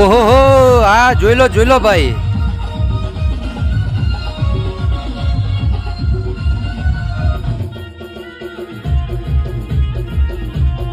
ઓહો હો આ જોઈ લો જોઈ લો ભાઈ.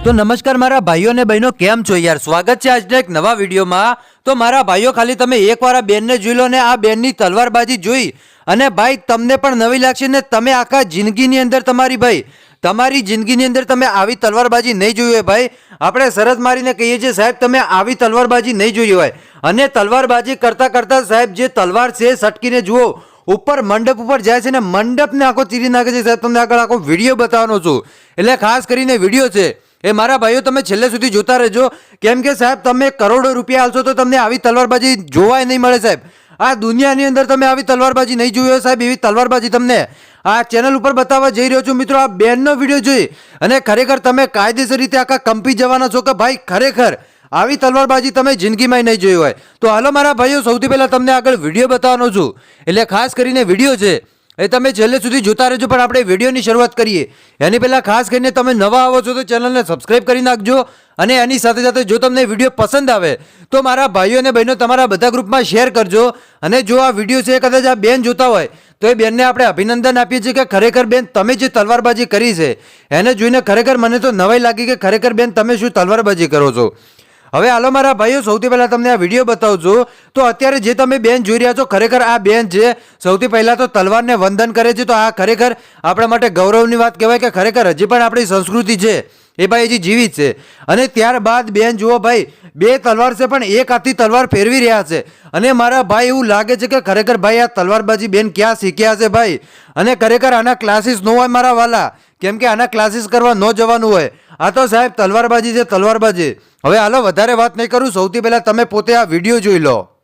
તો નમસ્કાર મારા ભાઈઓ અને બહેનો, કેમ છો યાર? સ્વાગત છે આજના એક નવા વિડીયોમાં. તો મારા ભાઈઓ, ખાલી તમે એકવાર આ બેનને જોઈ લો ને આ બેનની તલવારબાજી જોઈ. અને ભાઈ, તમને પણ નવી લાગશે ને તમે આખા જિંદગીની અંદર તમારી ભાઈ તમારી જિંદગીની અંદર તમે આવી તલવારબાજી નહીં જોઈ હોય ભાઈ. આપણે શરત મારીને કહીએ છીએ, સાહેબ, તમે આવી તલવારબાજી નહીં જોઈ હોય. અને તલવારબાજી કરતાં કરતાં સાહેબ, જે તલવાર છે સટકીને જુઓ. ઉપર મંડપ ઉપર જાય છે ને મંડપને આખો ચીરી નાખે છે. સાહેબ, તમને આગળ આખો વીડિયો બતાવવાનો છું. એટલે ખાસ કરીને વીડિયો છે. એ મારા ભાઈઓ, તમે છેલ્લે સુધી જોતા રહેજો. કેમ કે સાહેબ, તમે કરોડો રૂપિયા આલશો તો તમને આવી તલવારબાજી જોવાય નહીં મળે સાહેબ. આ દુનિયાની અંદર તમે આવી તલવારબાજી નહીં જોઈ હોય સાહેબ, એવી તલવારબાજી તમને આ ચેનલ ઉપર બતાવવા જઈ રહ્યો છું. મિત્રો, આ બેનનો વીડિયો જોઈ અને ખરેખર તમે કાયદેસર રીતે આખા કંપી જવાના છો કે ભાઈ ખરેખર આવી તલવારબાજી તમે જિંદગીમાં નહીં જોઈ હોય. તો હાલો મારા ભાઈઓ, સૌથી પહેલાં તમને આગળ વીડિયો બતાવવાનો છું. એટલે ખાસ કરીને વીડિયો છે એ તમે છેલ્લે સુધી જોતા રહેજો, પણ આપણે વિડીયોની શરૂઆત કરીએ. એની પહેલાં ખાસ કરીને તમે નવા આવો છો તો ચેનલને સબસ્ક્રાઈબ કરી નાખજો અને એની સાથે સાથે જો તમને વીડિયો પસંદ આવે, તો મારા ભાઈઓ અને બહેનો તમારા બધા ગ્રુપમાં શેર કરજો. અને જો આ વીડિયો છે કદાચ આ બેન જોતા હોય, તો એ બેનને આપણે અભિનંદન આપીએ છીએ કે ખરેખર બેન તમે જે તલવારબાજી કરી છે, એને જોઈને ખરેખર મને તો નવાઈ લાગી કે ખરેખર બેન તમે શું તલવારબાજી કરો છો. હવે હાલો મારા ભાઈઓ, સૌથી પહેલાં તમને આ વીડિયો બતાવું છું તો અત્યારે જે તમે બેન જોઈ રહ્યા છો, ખરેખર આ બેન છે. સૌથી પહેલાં તો તલવારને વંદન કરે છે. તો આ ખરેખર આપણા માટે ગૌરવની વાત કહેવાય કે ખરેખર હજી પણ આપણી સંસ્કૃતિ છે. એ ભાઈ હજી જીવિત છે. અને ત્યારબાદ બેન, જુઓ ભાઈ, બે તલવાર છે પણ એક હાથથી તલવાર ફેરવી રહ્યા છે. અને મારા ભાઈ એવું લાગે છે કે ખરેખર ભાઈ આ તલવારબાજી બેન ક્યાં શીખ્યા છે ભાઈ? અને ખરેખર આના ક્લાસીસ ન હોય મારા વાલા. કેમ કે આના ક્લાસીસ કરવા ન જવાનું હોય. આ તો સાહેબ, તલવારબાજી છે, તલવારબાજી. હવે હાલો, વધારે વાત નહીં કરું. સૌથી પહેલાં તમે પોતે આ વીડિયો જોઈ લો.